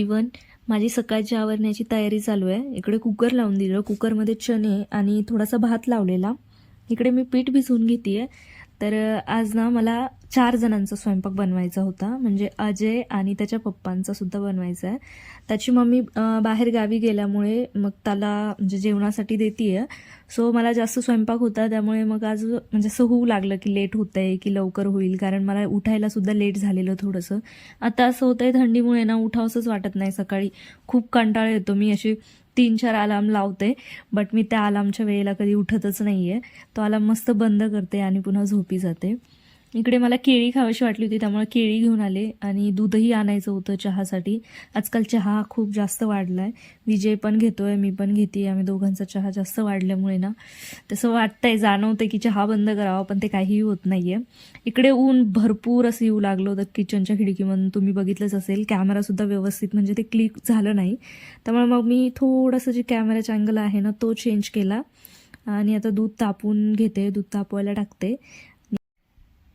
Even माझी सकाळची आवरण्याची तयारी चालू आहे. इकडे कुकर लावून दिलं. कुकरमध्ये चणे आणि थोडासा भात लावलेला. इकडे मी पीठ भिजवून घेते आहे तर आज ना मला चार जणांचा स्वयंपाक बनवायचा होता. म्हणजे अजय आणि त्याच्या पप्पांचा सुद्धा बनवायचा आहे. त्याची मम्मी बाहेर गावी गेल्यामुळे मग त्याला म्हणजे जेवणासाठी देते सो मला जास्त स्वयंपाक होता. त्यामुळे मग आज म्हणजे असं होऊ लागलं की लेट होत आहे की लवकर होईल. कारण मला उठायला सुद्धा लेट झालेलं थोडंसं. आता असं होतंय थंडीमुळे ना उठावंसंच वाटत नाही सकाळी. खूप कंटाळा येतो. मी अशी तीन चार अलार्म लावते बट मी त्या अलार्मच्या वेळेला कधी उठतच नाही आहे तो अलार्म मस्त बंद करते आणि पुन्हा झोपी जाते. इकडे मला केळी खावीशी वाटली होती त्यामुळे केळी घेऊन आले आणि दूधही आणायचं होतं चहासाठी. आजकाल चहा खूप जास्त वाढला आहे विजय पण घेतोय मी पण घेते. आम्ही दोघांचा चहा जास्त वाढल्यामुळे ना. तसं वाटतंय जाणवतंय की चहा बंद करावा पण ते काहीही होत नाहीये. इकडे ऊन भरपूर असं येऊ लागलं होतं किचनच्या खिडकीमधून. तुम्ही बघितलंच असेल कॅमेरासुद्धा व्यवस्थित म्हणजे ते क्लिक झालं नाही. त्यामुळे मग मी थोडंसं जे कॅमेराचा अँगल आहे ना तो चेंज केला. आणि आता दूध तापून घेते दूध तापवायला टाकते.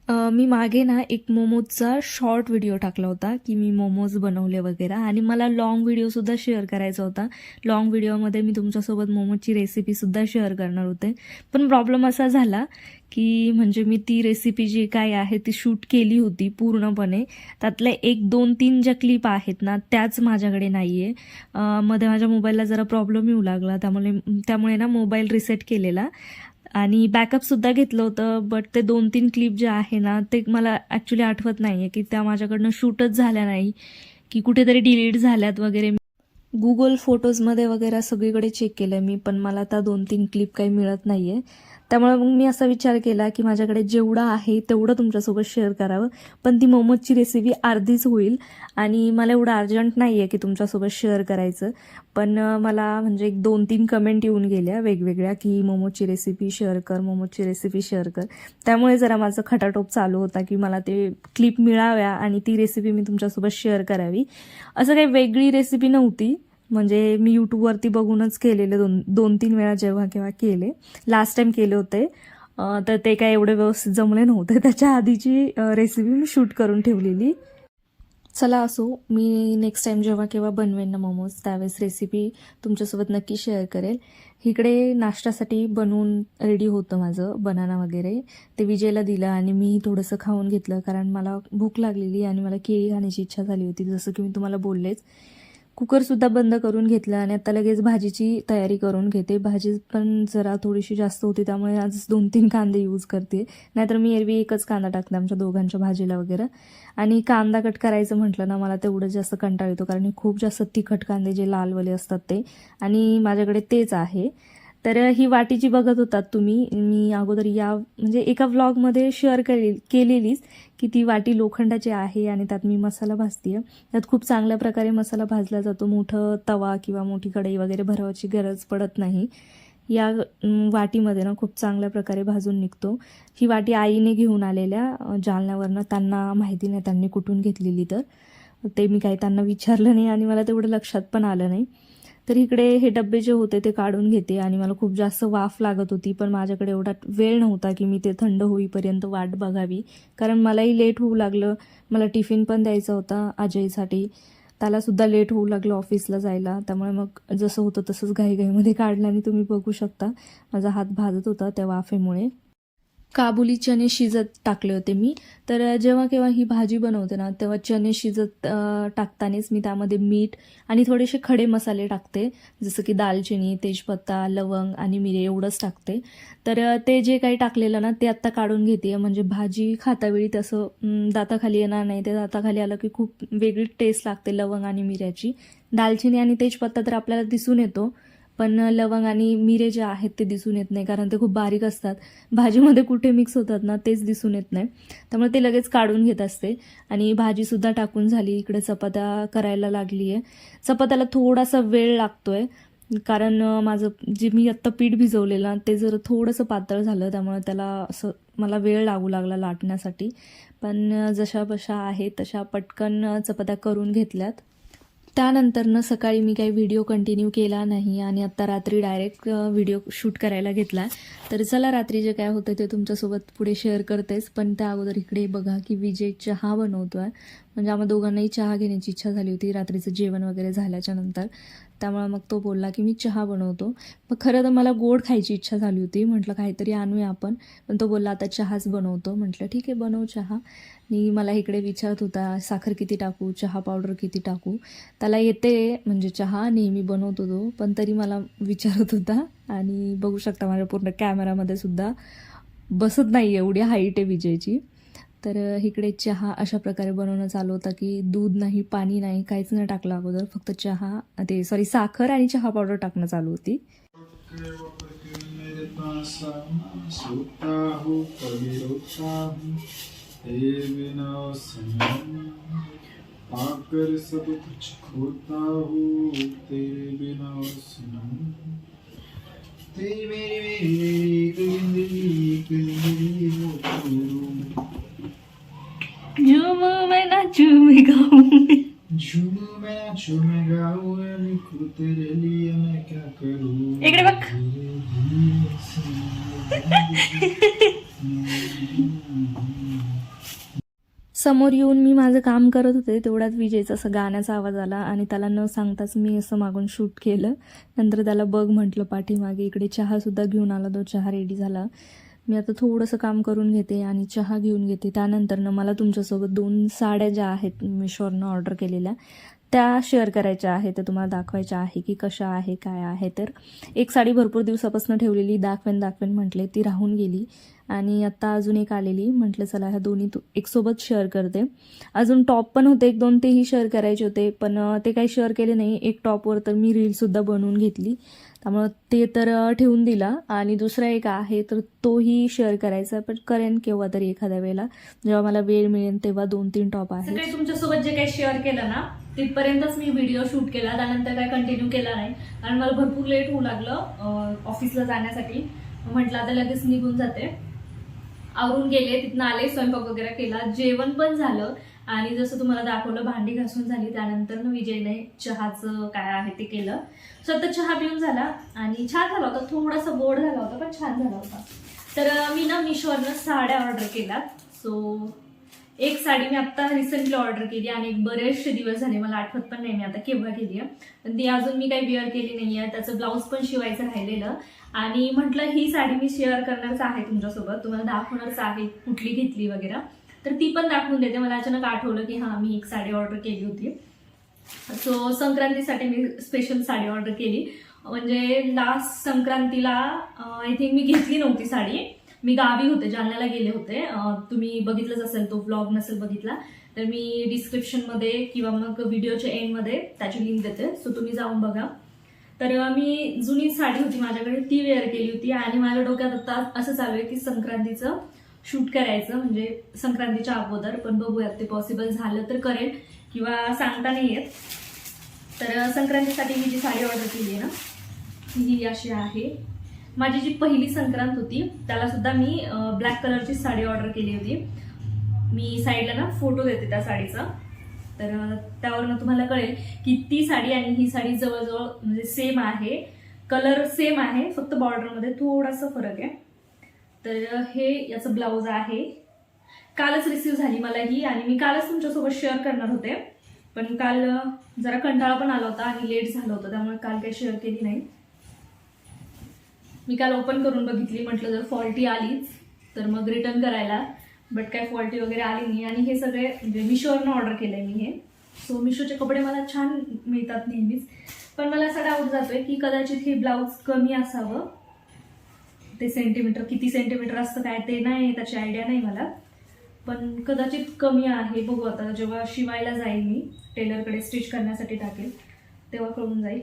मी मागे ना एक मोमोजचा शॉर्ट व्हिडिओ टाकला होता की मी मोमोज बनवले वगैरे आणि मला लॉंग व्हिडिओसुद्धा शेअर करायचा होता. लॉंग व्हिडिओमध्ये मी तुमच्यासोबत मोमोजची रेसिपीसुद्धा शेअर करणार होते. पण प्रॉब्लेम असा झाला की म्हणजे मी ती रेसिपी जी काय आहे ती शूट केली होती पूर्णपणे. त्यातल्या एक दोन तीन ज्या क्लिप आहेत ना त्याच माझ्याकडे नाही आहे मध्ये माझ्या मोबाईलला जरा प्रॉब्लेम येऊ लागला. त्यामुळे त्यामुळे ना मोबाईल रिसेट केलेला. आणि बॅकअपसुद्धा घेतलं होतं बट ते दोन तीन क्लिप जे आहे ना ते मला ॲक्च्युली आठवत नाही आहे की त्या माझ्याकडनं शूटच झाल्या नाही की कुठेतरी डिलीट झाल्यात वगैरे. गुगल फोटोजमध्ये वगैरे सगळीकडे चेक केलं मी पण मला त्या दोन तीन क्लिप काही मिळत नाही आहे त्यामुळे मग मी असा विचार केला की माझ्याकडे जेवढं आहे तेवढं तुमच्यासोबत शेअर करावं. पण ती मोमोजची रेसिपी अर्धीच होईल आणि मला एवढं अर्जंट नाही आहे की तुमच्यासोबत शेअर करायचं. पण मला म्हणजे एक दोन तीन कमेंट येऊन गेल्या वेगवेगळ्या की मोमोजची रेसिपी शेअर कर मोमोजची रेसिपी शेअर कर. त्यामुळे जरा माझं खटाटोप चालू होता की मला ते क्लिप मिळाव्या आणि ती रेसिपी मी तुमच्यासोबत शेअर करावी. असं काही वेगळी रेसिपी नव्हती. म्हणजे मी यूट्यूबवरती बघूनच केलेले दोन दोन तीन वेळा जेव्हा केव्हा केले. लास्ट टाईम केले होते. तर ते काय एवढे व्यवस्थित जमले नव्हते. त्याच्या आधीची रेसिपी मी शूट करून ठेवलेली. चला असो मी नेक्स्ट टाईम जेव्हा केव्हा बनवेन ना मोमोज त्यावेळेस रेसिपी तुमच्यासोबत नक्की शेअर करेल. इकडे नाश्त्यासाठी बनवून रेडी होतं माझं बनाना वगैरे. ते विजयला दिलं आणि मी थोडंसं खाऊन घेतलं कारण मला भूक लागलेली आणि मला केळी खाण्याची इच्छा झाली होती जसं की मी तुम्हाला बोललेच. कुकरसुद्धा बंद करून घेतलं आणि आता लगेच भाजीची तयारी करून घेते. भाजी पण जरा थोडीशी जास्त होती त्यामुळे आज दोन तीन कांदे यूज करते. नाहीतर मी एरवी एकच कांदा टाकते आमच्या दोघांच्या भाजीला वगैरे. आणि कांदा कट करायचं म्हटलं ना मला तेवढं जास्त कंटाळ येतो कारण खूप जास्त तिखट कांदे जे लालवाले असतात ते. आणि माझ्याकडे तेच आहे. तर ही वाटी जी बघत होतात तुम्ही मी अगोदर या म्हणजे एका व्लॉगमध्ये शेअर केले केलेलीच की ती वाटी लोखंडाची आहे आणि त्यात मी मसाला भाजते त्यात खूप चांगल्या प्रकारे मसाला भाजला जातो. मोठं तवा किंवा मोठी कढई वगैरे भरवायची गरज पडत नाही. या वाटीमध्ये ना खूप चांगल्या प्रकारे भाजून निघतो. ही वाटी आईने घेऊन आलेल्या जालन्यावरनं. त्यांना माहिती नाही त्यांनी कुठून घेतलेली तर. ते मी काही त्यांना विचारलं नाही आणि मला तेवढं लक्षात पण आलं नाही. तर इकडे हे डब्बे जे होते ते काढून घेते आणि मला खूप जास्त वाफ लागत होती पण माझ्याकडे एवढा वेळ नव्हता की मी ते थंड होईपर्यंत वाट बघावी. कारण मलाही लेट होऊ लागलं. मला टिफिन पण द्यायचा होता अजयसाठी त्यालासुद्धा लेट होऊ लागलं ऑफिसला जायला. त्यामुळे मग जसं होतं तसंच घाईघाईमध्ये काढलं आणि तुम्ही बघू शकता. माझा हात भाजत होता त्या वाफेमुळे. काबुली चणे शिजत टाकले होते मी. तर जेव्हा केव्हा ही भाजी बनवते ना तेव्हा चणे शिजत टाकतानाच मी त्यामध्ये मीठ आणि थोडेसे खडे मसाले टाकते. जसं की दालचिनी तेजपत्ता लवंग आणि मिरे एवढंच टाकते. तर ते जे काही टाकलेलं ना ते आत्ता काढून घेते म्हणजे भाजी खातावेळी तसं दाताखाली येणार नाही. ते दाताखाली आलं की खूप वेगळी टेस्ट लागते लवंग आणि मिऱ्याची. दालचिनी आणि तेजपत्ता तर आपल्याला दिसून येतो. पण लवंग आणि मिरे जे आहेत ते दिसून येत नाही कारण ते खूप बारीक असतात. भाजीमध्ये कुठे मिक्स होतात ना तेच दिसून येत नाही. त्यामुळे ते लगेच काढून घेत असते. आणि भाजीसुद्धा टाकून झाली इकडे चपात्या करायला लागली आहे चपात्याला थोडासा वेळ लागतोय कारण माझं जे मी आत्ता पीठ भिजवलेलं ते जर थोडंसं पातळ झालं त्यामुळे त्याला असं मला वेळ लागू लागला लाटण्यासाठी. पण जशा बशा आहे तशा पटकन चपात्या करून घेतल्यात. त्यानंतरनं सकाळी मी काही व्हिडिओ कंटिन्यू केला नाही आणि आत्ता रात्री डायरेक्ट व्हिडिओ शूट करायला घेतला. तर चला रात्री जे काय होतं ते तुमच्यासोबत पुढे शेअर करतेच. पण त्या अगोदर इकडे बघा की विजय चहा बनवतो आहे म्हणजे आम्हा दोघांनाही चहा घेण्याची इच्छा झाली होती. रात्रीचं जेवण वगैरे झाल्याच्यानंतर. त्यामुळे मग तो बोलला की मी चहा बनवतो. मग खरं तर मला गोड खायची इच्छा झाली होती. म्हटलं काहीतरी आणूया आपण. पण तो बोलला आता चहाच बनवतो. म्हटलं ठीक आहे बनव चहा. आणि मला इकडे विचारत होता साखर किती टाकू? चहा पावडर किती टाकू? त्याला येते म्हणजे चहा नेहमी बनवतो तो पण तरी मला विचारत होता आणि बघू शकता माझ्या पूर्ण कॅमेरामध्ये सुद्धा बसत नाही एवढी हाईट आहे विजयची. तर इकडे चहा अशा प्रकारे बनवणं चालू होता की दूध नाही पाणी नाही काहीच नाही टाकलं अगोदर. फक्त चहा ते सॉरी साखर आणि चहा पावडर टाकणं चालू होती. पाकर सब कुछ खोता हूँ तेरे बिना सनम तेरी मेरी मेरी मेरी तेरी मेरी वो तू। झूम मैं नाचू मैं गाऊं झूम मैं नाचू मैं गाऊं मैं लिखूं तेरे लिए मैं क्या करूं इकडे बघ. समोर येऊन मी माझं काम करत होते तेवढ्यात विजयचा असं गाण्याचा आवाज आला आणि त्याला न सांगताच मी असं मागून शूट केलं. नंतर त्याला बघ म्हटलं पाठीमागे इकडे चहासुद्धा घेऊन आला तो चहा रेडी झाला. मी आता थोडंसं काम करून घेते आणि चहा घेऊन घेते. त्यानंतरनं मला तुमच्यासोबत दोन साड्या ज्या आहेत मिशोवरनं ऑर्डर केलेल्या त्या शेअर करायच्या आहेत. तर तुम्हाला दाखवायच्या आहे की कशा आहे काय आहे. तर एक साडी भरपूर दिवसापासून ठेवलेली दाखवेन दाखवेन म्हटले ती राहून गेली. आणि आत्ता अजून एक आलेली म्हटलं चला ह्या दोन्ही तू एकसोबत शेअर करते. अजून टॉप पण होते एक दोन तेही शेअर करायचे होते पण ते काही शेअर केले नाही. एक टॉपवर तर मी रीलसुद्धा बनवून घेतली. त्यामुळं ते तर ठेवून दिला. आणि दुसरा एक आहे तर तोही शेअर करायचा. पण करेन केव्हा तरी एखाद्या वेळेला. जेव्हा मला वेळ मिळेल तेव्हा दोन तीन टॉप आहेत तुमच्यासोबत जे काही शेअर केलं ना तिथपर्यंतच मी व्हिडिओ शूट केला. त्यानंतर काय कंटिन्यू केला नाही. कारण मला भरपूर लेट होऊ लागलं ऑफिसला जाण्यासाठी. म्हटलं आता लगेच निघून जाते. आवरून गेले तिथनं आले स्वयंपाक वगैरे केला. जेवण पण झालं. आणि जसं तुम्हाला दाखवलं भांडी घासून झाली त्यानंतर ना विजयने चहाचं काय आहे ते केलं. सो आता चहा पिऊन झाला आणि छान झाला होता थोडासा बोर्ड झाला होता पण छान झाला होता. तर मी ना मिशोवरनं साड्या ऑर्डर केल्यात सो एक साडी मी आत्ता रिसेंटली ऑर्डर केली आणि एक बरेचसे दिवस झाले मला आठवत पण नाही मी आता केव्हा केली आहे पण ती अजून मी काही वेअर केली नाही आहे त्याचं ब्लाऊज पण शिवायचं राहिलेलं. आणि म्हटलं ही साडी मी शेअर करणारच आहे तुमच्यासोबत. तुम्हाला दाखवणारच आहे कुठली घेतली वगैरे. तर ती पण दाखवून देते. मला अचानक आठवलं की हां मी एक साडी ऑर्डर केली होती. सो संक्रांतीसाठी मी स्पेशल साडी ऑर्डर केली. म्हणजे लास्ट संक्रांतीला आय थिंक मी घेतली नव्हती साडी. मी गावी होते जालन्याला गेले होते. तुम्ही बघितलंच असेल तो ब्लॉग नसेल बघितला. तर मी डिस्क्रिप्शनमध्ये किंवा मग व्हिडिओच्या एंडमध्ये त्याची लिंक देते. सो तुम्ही जाऊन बघा. तर मी जुनी साडी होती माझ्याकडे ती वेअर केली होती. आणि माझ्या डोक्यात आता असं चालू आहे की संक्रांतीचं शूट करायचं म्हणजे संक्रांतीच्या अगोदर पण बघूयात ते पॉसिबल झालं तर करेल किंवा सांगता नाही येत. तर संक्रांतीसाठी मी जी साडी ऑर्डर केली आहे ना ती ही अशी आहे. माझी जी पहिली संक्रांत होती त्याला सुद्धा मी ब्लॅक कलरची साडी ऑर्डर केली होती. मी साईडला ना फोटो देते त्या साडीचा. तर त्यावरनं तुम्हाला कळेल की ती साडी आणि ही साडी जवळजवळ म्हणजे सेम आहे. कलर सेम आहे फक्त बॉर्डरमध्ये थोडासा फरक आहे. तर हे याचं ब्लाऊज आहे. कालच रिसीव्ह झाली मला ही आणि मी कालच तुमच्यासोबत शेअर करणार होते. पण काल जरा कंटाळा पण आला होता आणि लेट झालं होतं त्यामुळे काल काही शेअर केली नाही. मी काल ओपन करून बघितली म्हटलं जर फॉल्टी आलीच तर मग रिटर्न करायला. बट काय फॉल्टी वगैरे आली नाही आणि हे सगळे म्हणजे मिशोवरनं ऑर्डर केलंय मी हे. सो मिशोचे कपडे मला छान मिळतात नेहमीच. पण मला असा डाऊट जातोय की कदाचित हे ब्लाऊज कमी असावं. ते सेंटीमीटर किती सेंटीमीटर असतं काय ते नाही त्याची आयडिया नाही मला. पण कदाचित कमी आहे बघू आता. जेव्हा शिवायला जाईल मी टेलरकडे स्टिच करण्यासाठी टाकेल तेव्हा कळून जाईल.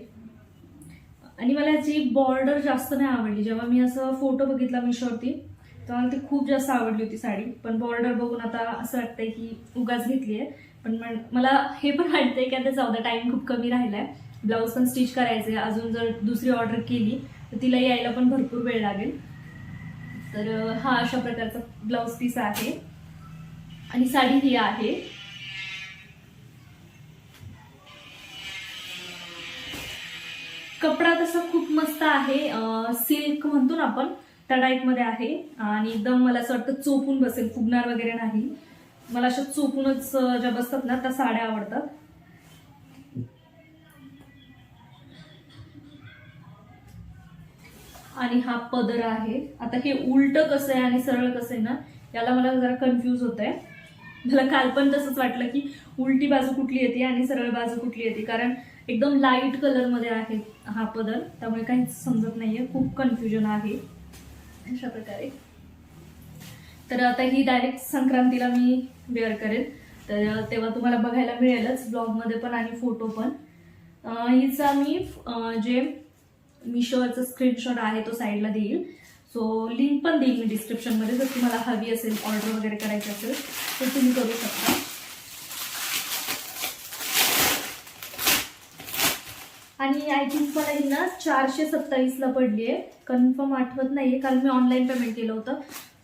आणि मला याची बॉर्डर जास्त नाही आवडली जेव्हा मी असं फोटो बघितला मिशोवरती तेव्हा मला ती खूप जास्त आवडली होती साडी. पण बॉर्डर बघून आता असं वाटतंय की उगाच घेतली आहे. पण मला हे पण वाटतंय की आता चौदा टाईम खूप कमी राहिला आहे ब्लाऊज पण स्टिच करायचे अजून जर दुसरी ऑर्डर केली तर तिला यायला पण भरपूर वेळ लागेल. तर हा अशा प्रकारचा ब्लाऊज पीस आहे. आणि साडी ही आहे. कपडा तसा खूप मस्त आहे. सिल्क म्हणतो ना आपण त्या टाईपमध्ये आहे. आणि एकदम मला असं वाटतं चोपून बसेल फुगणार वगैरे नाही. मला अशा चोपूनच ज्या बसतात ना त्या साड्या आवडतात. आणि हा पदर आहे. आता हे उलट कसं आहे आणि सरळ कसं आहे ना याला मला जरा कन्फ्यूज होत आहे मला काल पण तसंच वाटलं की उलटी बाजू कुठली येते आणि सरळ बाजू कुठली येते. कारण एकदम लाइट कलरमध्ये आहे हा पदर. त्यामुळे काहीच समजत नाही आहे खूप कन्फ्युजन आहे. अशा प्रकारे. तर आता ही डायरेक्ट संक्रांतीला मी वेअर करेन तर तेव्हा तुम्हाला बघायला मिळेलच. ब्लॉगमध्ये पण आणि फोटो पण. हिचा मी जे मिशोवरचा स्क्रीनशॉट आहे तो साईडला देईल. सो लिंक पण देईल मी डिस्क्रिप्शनमध्ये जर तुम्हाला हवी असेल ऑर्डर वगैरे करायची असेल तर तुम्ही करू शकता. आणि आय थिंक मला ही ना चारशे सत्तावीसला पडली आहे. कन्फर्म आठवत नाही आहे कारण मी ऑनलाईन पेमेंट केलं होतं.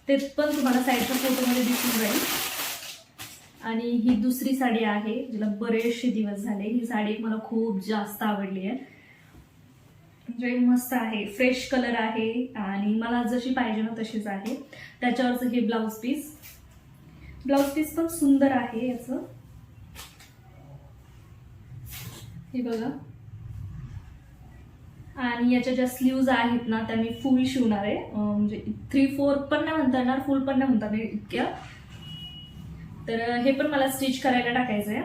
ते पण तुम्हाला साईडच्या फोटोमध्ये दिसून जाईल. आणि ही दुसरी साडी आहे जिला बरेचसे दिवस झाले. ही साडी मला खूप जास्त आवडली आहे. म्हणजे मस्त आहे फ्रेश कलर आहे आणि मला जशी पाहिजे ना तशीच आहे. त्याच्यावरचं हे ब्लाऊज पीस ब्लाऊज पीस पण सुंदर आहे याचं. हे बघा. आणि याच्या ज्या स्लीव्ज आहेत ना त्या मी फुल शिवणार आहे. म्हणजे थ्री फोर पण नाही म्हणता येणार फुल पण नाही म्हणता येणार इतक्या. तर हे पण मला स्टिच करायला टाकायचं आहे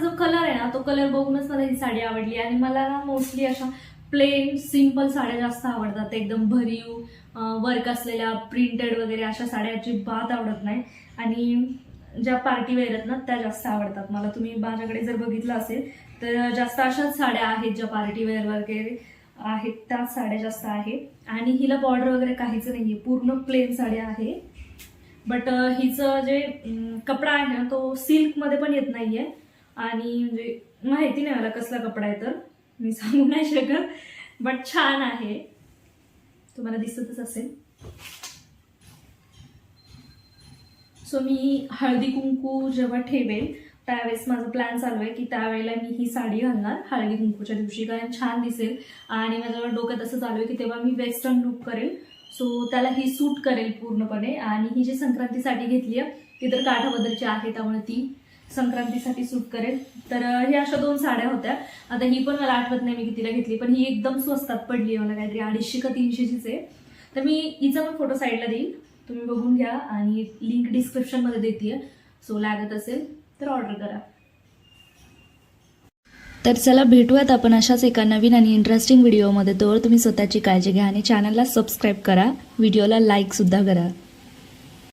जो कलर आहे ना तो कलर बघूनच मला ही साडी आवडली. आणि मला ना मोस्टली अशा प्लेन सिंपल साड्या जास्त आवडतात. एकदम भरीव वर्क असलेल्या प्रिंटेड वगैरे अशा साड्या अजिबात आवडत नाही. आणि ज्या पार्टी वेअर आहेत ना त्या जास्त आवडतात. मला तुम्ही माझ्याकडे जर बघितलं असेल तर जास्त अशाच साड्या आहेत ज्या पार्टी वेअर वगैरे आहेत. त्या साड्या जास्त आहेत आणि हिला बॉर्डर वगैरे काहीच नाहीये. पूर्ण प्लेन साड्या आहे. बट हिचं जे कपडा आहे ना तो सिल्कमध्ये पण येत नाही आहे आणि म्हणजे माहिती नाही मला कसला कपडा आहे तर. मी सांगू नाही शकत बट छान आहे. तुम्हाला दिसतच असेल. सो मी हळदी कुंकू जेव्हा ठेवेल त्यावेळेस माझा प्लॅन चालू आहे की त्यावेळेला मी ही साडी घालणार हळदी कुंकूच्या दिवशी. कारण छान दिसेल. आणि माझ्या डोक्यात असं चालू आहे की तेव्हा मी वेस्टर्न लुक करेल. सो त्याला ही सूट करेल पूर्णपणे. आणि ही जी संक्रांतीसाठी घेतली आहे ती तर काठाबद्दलची आहे त्यामुळे ती संक्रांतीसाठी सूट करेल. तर हे अशा दोन साड्या होत्या. आता ही पण मला आठवत नाही मी कितीला घेतली पण ही एकदम स्वस्तात पडली आहे मला काहीतरी अडीचशे का तीनशेचीच आहे. तर मी हिचा पण फोटो साईडला देईल तुम्ही बघून घ्या आणि लिंक डिस्क्रिप्शनमध्ये देते सो लागत असेल तर ऑर्डर करा. तर चला भेटूयात आपण अशाच एका नवीन आणि इंटरेस्टिंग व्हिडिओमध्ये तोवर तुम्ही स्वतःची काळजी घ्या आणि चॅनलला सबस्क्राईब करा. व्हिडिओला लाईकसुद्धा करा.